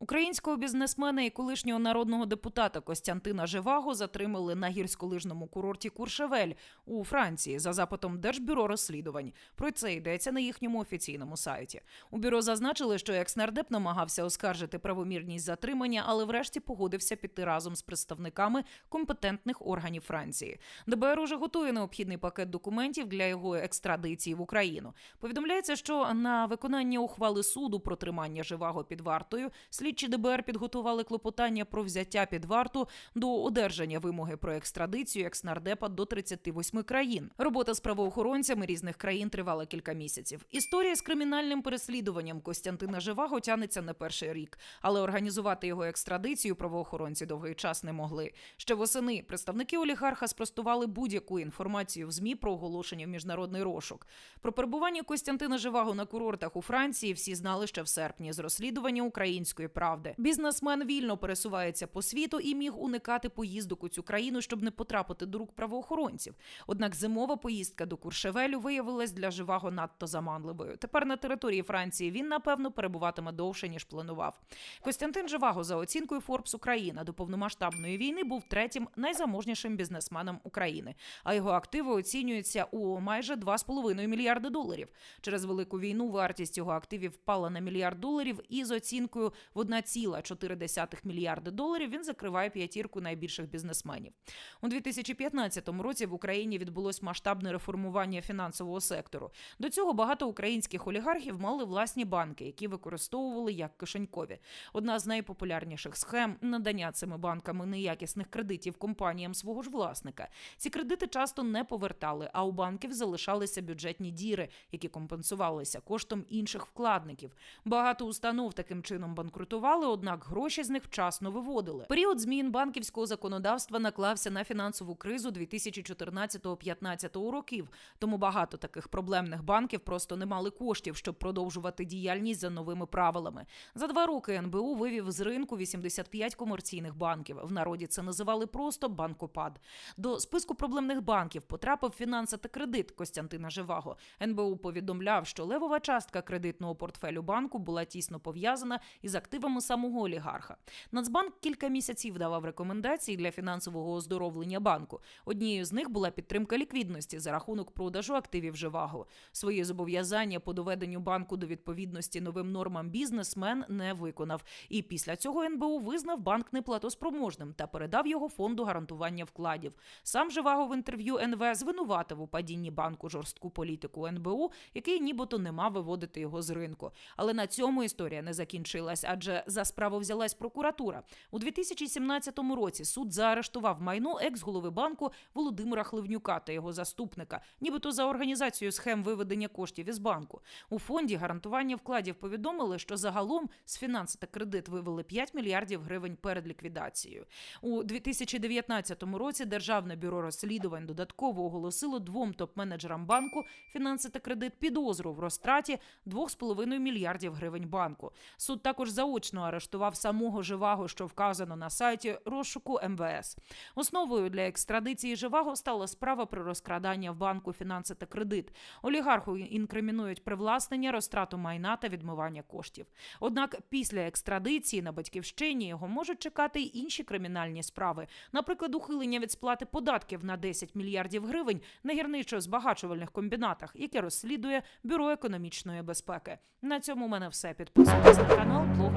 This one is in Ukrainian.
Українського бізнесмена і колишнього народного депутата Костянтина Живаго затримали на гірськолижному курорті Куршевель у Франції за запитом Держбюро розслідувань. Про це йдеться на їхньому офіційному сайті. У бюро зазначили, що екснардеп намагався оскаржити правомірність затримання, але врешті погодився піти разом з представниками компетентних органів Франції. ДБР уже готує необхідний пакет документів для його екстрадиції в Україну. Повідомляється, що на виконання ухвали суду про тримання живаго під вартою слідчі ДБР підготували клопотання про взяття під варту до одержання вимоги про екстрадицію екснардепа до 38 країн. Робота з правоохоронцями різних країн тривала кілька місяців. Історія з кримінальним переслідуванням Костянтина Живаго тягнеться не перший рік, але організувати його екстрадицію правоохоронці довгий час не могли. Ще восени представники олігарха спростували будь-яку інформацію в змі про оголошення в міжнародний розшук. Про перебування Костянтина Живаго на курортах у Франції всі знали ще в серпні з розслідування української правди. Бізнесмен вільно пересувається по світу і міг уникати поїздок у цю країну, щоб не потрапити до рук правоохоронців. Однак зимова поїздка до Куршевелю виявилась для Живаго надто заманливою. Тепер на території Франції він напевно перебуватиме довше ніж планував. Костянтин Живаго за оцінкою Forbes Україна до повномасштабної війни був третім найзаможнішим бізнесменом України. А його активи оцінюються у майже 2,5 мільярди доларів. Через велику війну вартість його активів впала на мільярд доларів, і з оцінкою в 1,4 мільярди доларів він закриває п'ятірку найбільших бізнесменів. У 2015 році в Україні відбулось масштабне реформування фінансового сектору. До цього багато українських олігархів мали власні банки, які використовували як кишенькові. Одна з найпопулярніших схем надання цими банками неякісних кредитів компаніям свого ж власника. Ці кредити часто не повертали, а у банків залишалися бюджетні діри, які компенсувалися коштом інших вкладників. Багато установ таким чином банкрутували, однак гроші з них вчасно виводили. Період змін банківського законодавства наклався на фінансову кризу 2014-2015 років. Тому багато таких проблемних банків просто не мали коштів, щоб продовжувати діяльність за новими правилами. За два роки НБУ вивів з ринку 85 комерційних банків. В народі це називали просто банкопад. До списку проблемних банків потрапив фінанса та кредит Костянтина Живаго. НБУ повідомляв, що левова частка кредитного портфелю банку була тісно пов'язана із активами самого олігарха. Нацбанк кілька місяців давав рекомендації для фінансового оздоровлення банку. Однією з них була підтримка ліквідності за рахунок продажу активів Живаго. Свої зобов'язання по доведенню банку до відповідності новим нормам бізнесмен не виконав. І після цього НБУ визнав банк неплатоспроможним та передав його фонду гарантування вкладів. Сам Живаго в інтерв'ю НВ звинуватив у падінні банку жорстку політику НБУ, який нібито не мав виводити його з ринку. Але на цьому історія не закінчилась, адже за справу взялась прокуратура. У 2017 році суд заарештував майно екс-голови банку Володимира Хливнюка та його заступника, нібито за організацію схем виведення коштів із банку. У фонді гарантування вкладів повідомили, що загалом з фінанси та кредит вивели 5 мільярдів гривень перед ліквідацією. У 2019 році Державне бюро розслідувань додатково оголосило двом топ-менеджерам банку фінанси та кредит підозру в розтраті 2,5 мільярдів гривень банку. Суд також заочно арештував самого Живаго, що вказано на сайті розшуку МВС. Основою для екстрадиції Живаго стала справа про розкрадання в банку фінанси та кредит. Олігарху інкримінують привласнення, розтрату майна та відмивання коштів. Однак після екстрадиції на батьківщині його можуть чекати й інші кримінальні справи, наприклад, ухилення від сплати податків на 10 мільярдів гривень на гірничо-збагачувальних комбінатах, яке розслідує Бюро економічної безпеки. На цьому у мене все. Підписуйтесь на канал Блог